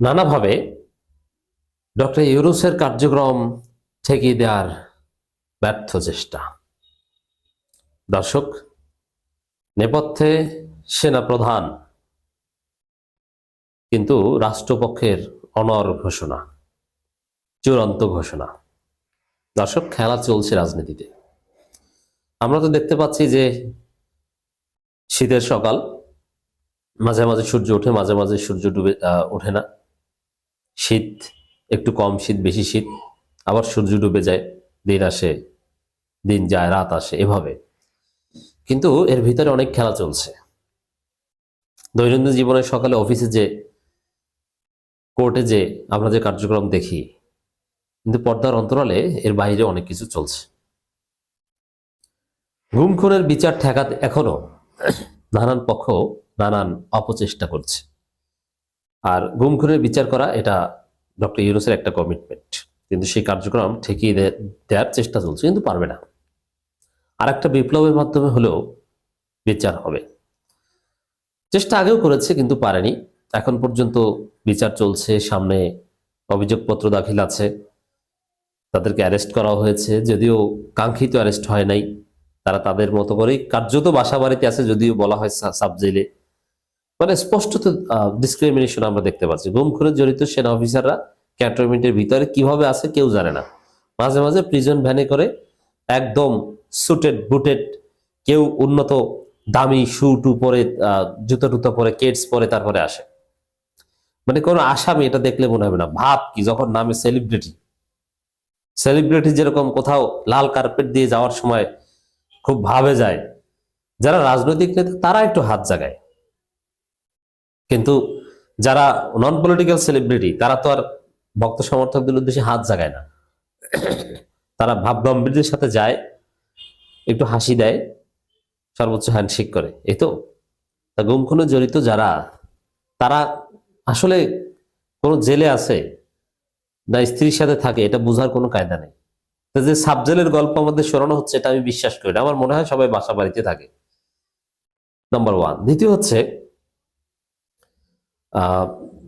নানাভাবে ডক্টর ইউরুসের কার্যক্রম ঠেকিয়ে দেওয়ার ব্যর্থ চেষ্টা। দর্শক, নেপথ্যে সেনাপ্রধান, কিন্তু রাষ্ট্রপক্ষের অনর ঘোষণা, চূড়ান্ত ঘোষণা। দর্শক, খেলা চলছে রাজনীতিতে। আমরা তো দেখতে পাচ্ছি যে শীতের সকাল, মাঝে মাঝে সূর্য ওঠে, মাঝে মাঝে সূর্য ডুবে ওঠে না। শীত, একটু কম শীত, বেশি শীত। আবার সূর্য ডুবে যায়, দিন আসে, দিন যায়, রাত আসে, এভাবে। কিন্তু এর ভিতরে অনেক খেলা চলছে। দৈনন্দিন জীবনে সকালে অফিসে যে, কোর্টে যে আমরা যে কার্যক্রম দেখি, কিন্তু পর্দার অন্তরালে এর বাইরে অনেক কিছু চলছে। গুম খুনের বিচার ঠেকাতে এখনও নানান পক্ষ নানান অপচেষ্টা করছে। আর গুম খুনের বিচার করা এটা ডক্টর ইউনুসের একটা কমিটমেন্ট কিন্তু সেই কার্যক্রম ঠেকিয়ে দেওয়ার চেষ্টা চলছে, কিন্তু পারবে না। আর একটা বিপ্লবের মাধ্যমে হলেও বিচার হবে। চেষ্টা আগেও করেছে, কিন্তু পারেনি। এখন পর্যন্ত বিচার চলছে, সামনে অভিযোগপত্র দাখিল আছে। তাদেরকে অ্যারেস্ট করা হয়েছে। যদিও কাঙ্ক্ষিত অ্যারেস্ট হয় নাই, তারা তাদের মতো করেই কার্যত বাসা বাড়িতে আছে, যদিও বলা হয় সা- সাব জেলে। মানে স্পষ্টত ডিসক্রিমিনেশন আমরা দেখতে পাচ্ছি। গুম খুনে জড়িত সেনা অফিসাররা ক্যান্টনমেন্টের ভিতরে কীভাবে আছে কেউ জানে না। মাঝে মাঝে প্রিজন ভ্যানে করে একদম সুটেড বুটেড কেউ উন্নত, দামি শু টু পরে জুতো টুতো পরে কেটস পরে, তারপরে আসে। মানে কোনো আসামি এটা দেখলে মনে হবে না। ভাব কি, যখন নামে সেলিব্রিটি সেলিব্রিটি যেরকম কোথাও লাল কার্পেট দিয়ে যাওয়ার সময় খুব ভাবে যায়। যারা রাজনৈতিক নেতা, তারা একটু হাত জাগায়। কিন্তু যারা নন পলিটিক্যাল সেলিব্রিটি তারা তো আর ভক্ত সমর্থকদের উদ্দেশ্যে হাত জাগায় না। তারা ভাব গম্ভীর্যের সাথে যায়, একটু হাসি দেয়, সর্বোচ্চ হ্যান্ডশেক করে। এই তো? তা গুম খুনে জড়িত যারা, তারা আসলে কোনো জেলে আছে না স্ত্রীর সাথে থাকে, এটা বোঝার কোনো কায়দা নেই। যে সাবজেলের গল্প আমাদের শোনানো হচ্ছে, এটা আমি বিশ্বাস করি না। আমার মনে হয় সবাই বাসা বাড়িতে থাকে। নাম্বার ওয়ান দ্বিতীয় হচ্ছে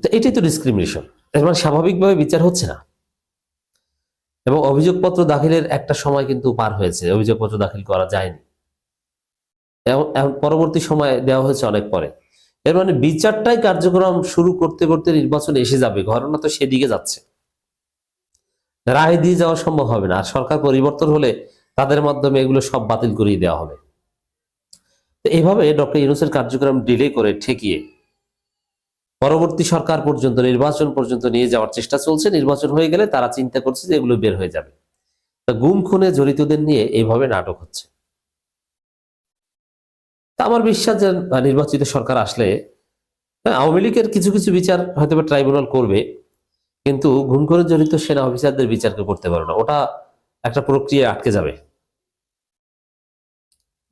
তো এটাই তো ডিসক্রিমিনেশন মানে স্বাভাবিকভাবে বিচার হচ্ছে না। এবং অভিযোগপত্র দাখিলের একটা সময় কিন্তু পার হয়েছে। অভিযোগপত্র দাখিল করা যায়নি। পরবর্তী সময় দেওয়া হয়েছে অনেক পরে। এর মানে বিচারটাই কার্যক্রম শুরু করতে করতে নির্বাচন এসে যাবে। ঘটনা তো সেদিকে যাচ্ছে। রায় দিয়ে যাওয়া সম্ভব হবে না। আর সরকার পরিবর্তন হলে তাদের মাধ্যমে এগুলো সব বাতিল করিয়ে দেওয়া হবে। তো এইভাবে ডক্টর ইউনুসের কার্যক্রম ডিলে করে ঠেকিয়ে পরবর্তী সরকার পর্যন্ত নির্বাচন পর্যন্ত নিয়ে যাওয়ার চেষ্টা চলছে। নির্বাচন হয়ে গেলে তারা চিন্তা করছে যে এগুলো বের হয়ে যাবে। গুম খুনে জড়িতদের নিয়ে এইভাবে নাটক হচ্ছে। আমার বিশ্বাস যে নির্বাচিত সরকার আসলে হ্যাঁ, আওয়ামী লীগের কিছু কিছু বিচার হয়তো ট্রাইব্যুনাল করবে কিন্তু ঘুম করে জড়িত সেনা অফিসারদের বিচারকে করতে পারবে না। ওটা একটা প্রক্রিয়া আটকে যাবে।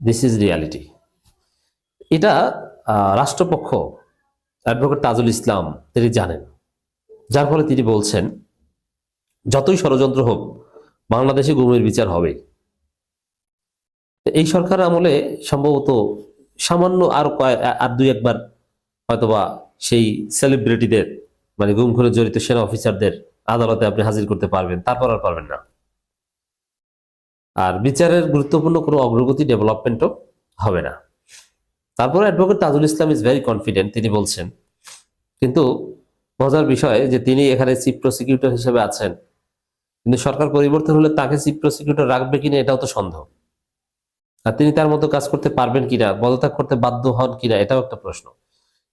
দিস ইজ রিয়ালিটি এটা রাষ্ট্রপক্ষ অ্যাডভোকেট তাজুল ইসলাম তিনি জানেন। যার ফলে তিনি বলছেন, যতই ষড়যন্ত্র হোক, বাংলাদেশে গুমের বিচার হবে। এই সরকার আমলে সম্ভবত সামান্য আর আর দুই একবার হয়তোবা সেই সেলিব্রিটিদের মানে গুম খুনে জড়িত সেনা অফিসারদের আদালতে আপনি হাজির করতে পারবেন, তারপর আর পারবেন না। আর বিচারের গুরুত্বপূর্ণ কোনো অগ্রগতি ডেভেলপমেন্টও হবে না। তারপরে advocate Tajul Islam is very confident তিনি বলছেন। কিন্তু মজার বিষয় যে তিনি এখানে চিফ প্রসিকিউটর হিসেবে আছেন। কিন্তু সরকার পরিবর্তন হলে তাকে চিফ প্রসিকিউটর রাখবে কিনা এটাও তো সন্দেহ। আর তিনি তার মতো কাজ করতে পারবেন কিনা, পদত্যাগ করতে বাধ্য হন কিনা, এটাও একটা প্রশ্ন।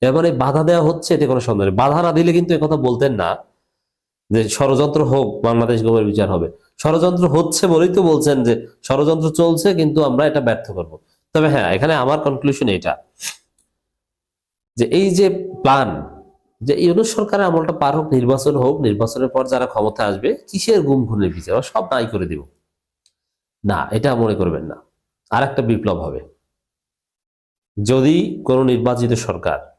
এবারে বাধা দেওয়া হচ্ছে, এতে কোনো সন্দেহ নেই। বাধা না দিলে কিন্তু কথা বলতেন না যে ষড়যন্ত্র হোক, বাংলাদেশ গমের বিচার হবে। ষড়যন্ত্র হচ্ছে বলেই তো বলছেন যে ষড়যন্ত্র চলছে, কিন্তু আমরা এটা ব্যর্থ করব। তবে হ্যাঁ এখানে আমার কনক্লুশন এটা যে এই যে প্ল্যান যে ইউনুস সরকারের আমলটা পার হোক, নির্বাচন হোক, নির্বাচনের পর যারা ক্ষমতা আসবে, কিসের গুম খুনের বিচার সব নাই করে দিব। না, এটা মনে করবেন না। আর একটা বিপ্লব হবে। যদি কোনো নির্বাচিত সরকার